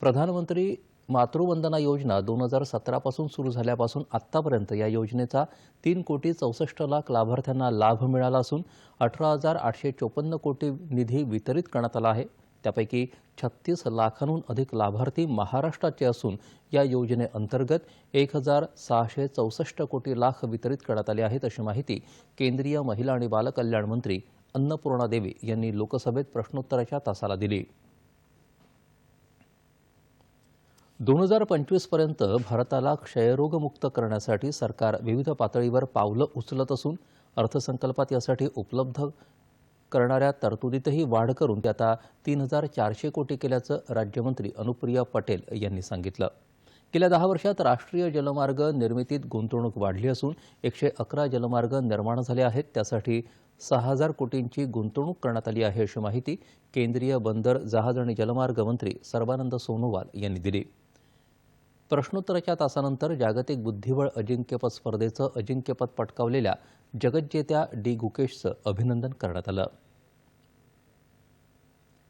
प्रधानमंत्री मातृवंदना योजना दोन हजार सतरापासून सुरू झाल्यापासून आत्तापर्यंत या योजनेचा तीन कोटी चौसष्ट लाख लाभार्थ्यांना लाभ मिळाला असून अठरा हजार आठशे चोपन्न कोटी निधी वितरित करण्यात आला आहे. त्यापैकी छत्तीस लाखांहून अधिक लाभार्थी महाराष्ट्राचे असून या योजनेअंतर्गत एक हजार सहाशे चौसष्ट कोटी लाख वितरित करण्यात आले आहेत अशी माहिती केंद्रीय महिला आणि बालकल्याण मंत्री अन्नपूर्णा देवी यांनी लोकसभेत प्रश्नोत्तराच्या तासाला दिली. दोन हजार पंचवीसपर्यंत भारताला क्षयरोगमुक्त करण्यासाठी सरकार विविध पातळीवर पावलं उचलत असून अर्थसंकल्पात यासाठी उपलब्ध करणाऱ्या तरतुदीतही वाढ करून ते आता तीन हजार चारशे कोटी केल्याचं राज्यमंत्री अनुप्रिया पटेल यांनी सांगितलं. गेल्या दहा वर्षात राष्ट्रीय जलमार्ग निर्मितीत गुंतवणूक वाढली असून एकशे अकरा जलमार्ग निर्माण झाले आहेत. त्यासाठी सहा हजार कोटींची गुंतवणूक करण्यात आली आहे अशी माहिती केंद्रीय बंदर जहाज आणि जलमार्ग मंत्री सर्बानंद सोनोवाल यांनी दिली. प्रश्नोत्तराच्या तासानंतर जागतिक बुद्धिबळ अजिंक्यपद स्पर्धेचं अजिंक्यपद पटकावलेल्या जगज्जेत्या डी गुकेशचं अभिनंदन करण्यात आलं.